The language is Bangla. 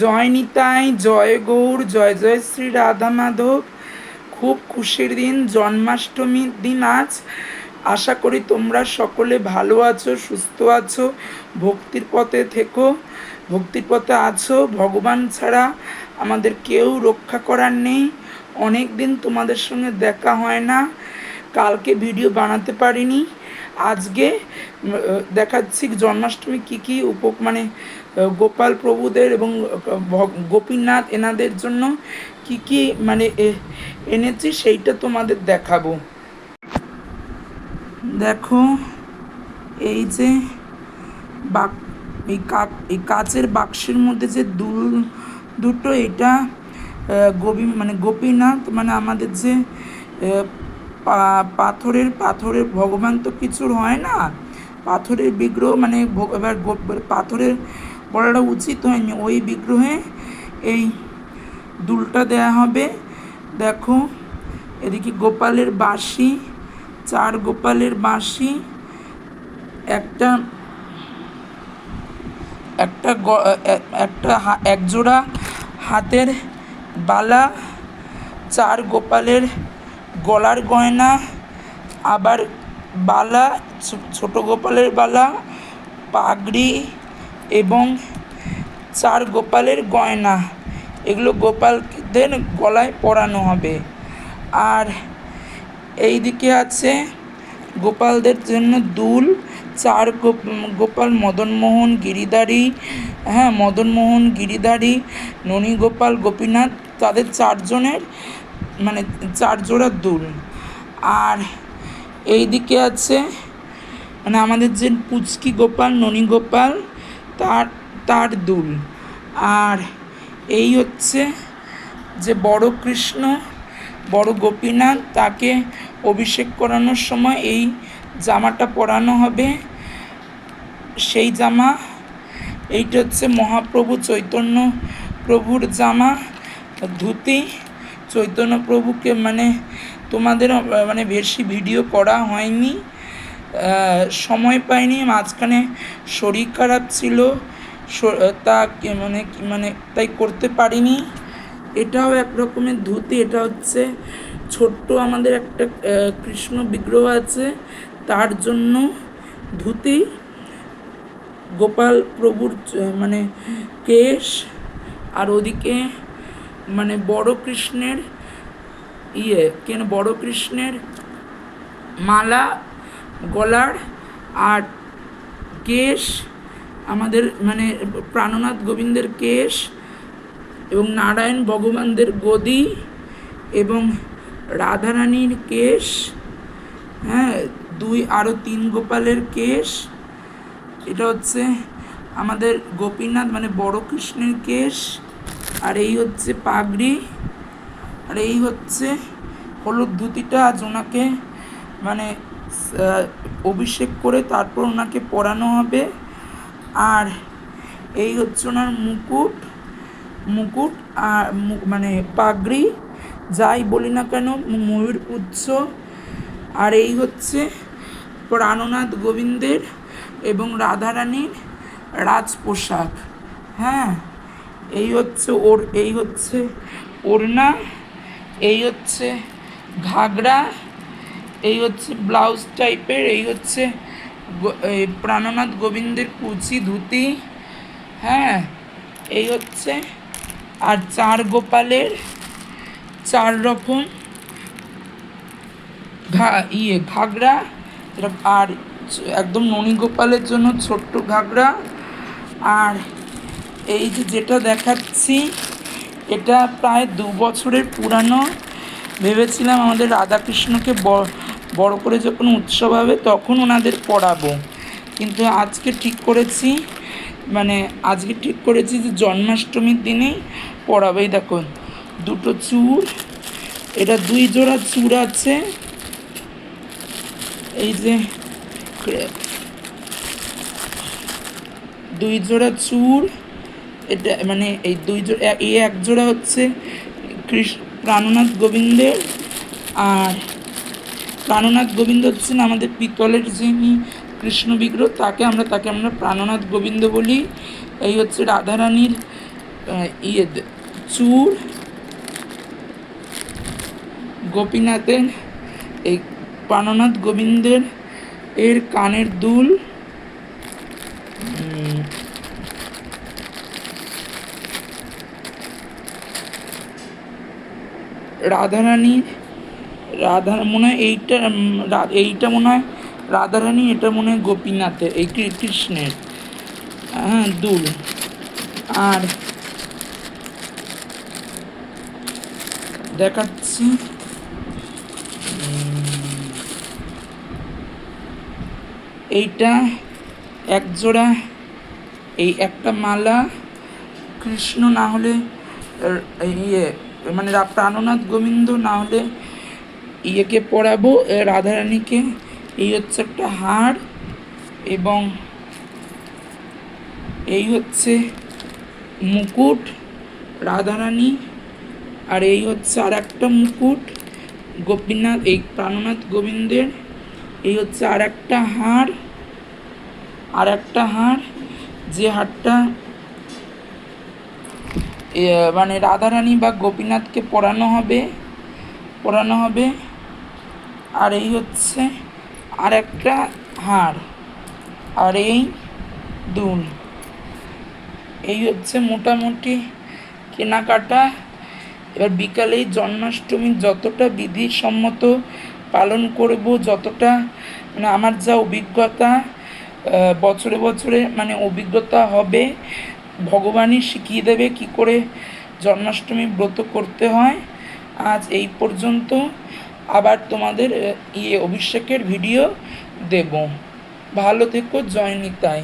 জয় নিতাই, জয় গৌর, জয় জয় শ্রী রাধা মাধব। খুব খুশির দিন জন্মাষ্টমীর দিন আজ। আশা করি তোমরা সকলে ভালো আছো, সুস্থ আছো, ভক্তির পথে থেকো, ভক্তির পথে আছো। ভগবান ছাড়া আমাদের কেউ রক্ষা করার নেই। অনেক দিন তোমাদের সঙ্গে দেখা হয় না। কালকে ভিডিও বানাতে পারিনি। আজকে দেখাচ্ছি জন্মাষ্টমী কী কী উপ মানে গোপাল প্রভুদের এবং গোপীনাথ এনাদের জন্য কি কি মানে এনেছি সেইটা তোমাদের দেখাবো। দেখো, এই যে বাক, এই এই কাচের বাক্সের মধ্যে যে দুল দুটো, এটা গোপী মানে গোপীনাথ মানে আমাদের যে পাথরের পাথরের ভগবান তো কিছুর হয় না। পাথরের বিগ্রহ মানে এবার পাথরের বলাটা উচিত হয়নি। ওই বিগ্রহে এই দুলটা দেয়া হবে। দেখো, এদিকে গোপালের বাঁশি, চার গোপালের বাঁশি, একটা একটা একটা একজোড়া হাতের বালা, চার গোপালের গলার গয়না, আবার বালা ছোট গোপালের বালা, পাগড়ি এবং চার গোপালের গয়না। এগুলো গোপালদের গলায় পরানো হবে। আর এই দিকে আছে গোপালদের জন্য দুল, চার গোপাল মদনমোহন গিরিধারী হ্যাঁ মদনমোহন গিরিধারী, ননীগোপাল গোপীনাথ, তাদের চারজনের মানে চার জোড়া দুল। আর এই দিকে আছে মানে আমাদের যে পুচকি গোপাল ননীগোপাল তার তার দুল। আর এই হচ্ছে যে বড় কৃষ্ণ, বড় গোপীনাথ, তাকে অভিষেক করানোর সময় এই জামাটা পরানো হবে। সেই জামা, এইটা হচ্ছে মহাপ্রভু চৈতন্য প্রভুর জামা, ধুতি। চৈতন্য প্রভুকে মানে তোমাদের মানে বেশি ভিডিও করা হয়নি। সময় পাইনি, মাঝখানে শরীর খারাপ ছিল তা মানে মানে তাই করতে পারিনি। এটাও এক রকমের ধুতি, এটা হচ্ছে ছোট্ট আমাদের একটা কৃষ্ণ বিগ্রহ আছে, তার জন্য ধুতি। গোপাল প্রভুর মানে কেশ, আর ওদিকে মানে বড় কৃষ্ণের ইয়ে কেন বড় কৃষ্ণের মালা, গলার আর কেশ, আমাদের মানে প্রাণনাথ গোবিন্দের কেশ এবং নারায়ণ ভগবানদের গদি এবং রাধারানীর কেশ হ্যাঁ দুই আরও তিন গোপালের কেশ, এটা হচ্ছে আমাদের গোপীনাথ মানে বড় কৃষ্ণের কেশ আর এই হচ্ছে পাগড়ি, আর এই হচ্ছে হলুদ ধুতিটা, আজ ওনাকে মানে অভিষেক করে তারপর ওনাকে পরানো হবে। আর এই হচ্ছে ওনার মুকুট মুকুট আর মানে পাগড়ি, যাই বলি না কেন, ময়ূর পুচ্ছ। আর এই হচ্ছে প্রাণনাথ গোবিন্দের এবং রাধারানীর রাজ পোশাক হ্যাঁ? এই হচ্ছে ওর, এই হচ্ছে ওড়না, এই হচ্ছে ঘাগরা, এই হচ্ছে ব্লাউজ টাইপের, এই হচ্ছে প্রাণনাথ গোবিন্দের কুচি ধুতি হ্যাঁ এই হচ্ছে আর চার গোপালের চার রকম ঘা ইয়ে ঘাগরা, আর একদম ননী গোপালের জন্য ছোট্ট ঘাগরা, আর এই যে যেটা দেখাচ্ছি, এটা প্রায় দু বছরের পুরানো। ভেবেছিলাম আমাদের রাধাকৃষ্ণকে বড় করে যখন উৎসব হবে তখন ওনাদের পড়াবো। কিন্তু আজকে ঠিক করেছি মানে আজকে ঠিক করেছি যে জন্মাষ্টমীর দিনেই পড়াবো। এই দেখো, দুটো চূড় এটা দুই জোড়া চূড় আছে। এই যে, দুই জোড়া চূড় এটা মানে এই দুই জোড়া এই এক জোড়া হচ্ছে কৃষ্ণ প্রাণনাথ গোবিন্দের আর প্রাণনাথ গোবিন্দ হচ্ছেন আমাদের পিতলের যিনি কৃষ্ণ বিগ্রহ, তাকে আমরা তাকে আমরা প্রাণনাথ গোবিন্দ বলি। এই হচ্ছে রাধারানীর ইয়ে চূড় গোপীনাথের, এই প্রাণনাথ গোবিন্দের এর কানের দুল। রাধারানী রাধা মনে হয় এইটা এইটা মনে হয় রাধারানী, এটা মনে হয় গোপীনাথের, এই কৃষ্ণের। হ্যাঁ দুল আর দেখাচ্ছি। এইটা এক জোড়া এই একটা মালা। কৃষ্ণ না হলে ইয়ে মানে প্রাণনাথ গোবিন্দ না হলে ইয়েকে পড়াবো রাধারানীকে। এই হচ্ছে একটা হার এবং এই হচ্ছে মুকুট রাধারানী আর এই হচ্ছে আর একটা মুকুট গোপীনাথ এই প্রাণনাথ গোবিন্দের। এই হচ্ছে আর একটা হাড় আর একটা হাড় যে হারটা এ, মানে রাধারানী বা গোপীনাথকে পরানো হবে পরানো হবে। আর এই হচ্ছে আর একটা হার, আর এই দুল। এই হচ্ছে মোটামুটি কেনাকাটা। এবার বিকালেই জন্মাষ্টমী যতটা বিধিসম্মত পালন করব, যতটা মানে আমার যা অভিজ্ঞতা বছরে বছরে মানে অভিজ্ঞতা হবে ভগবানই শিখিয়ে দেবে কি করে জন্মাষ্টমী ব্রত করতে হয়। আজ এই পর্যন্ত আবার তোমাদের ইয়ে অভিষেকের ভিডিও দেব। ভালো থেকো, জয় নিতাই।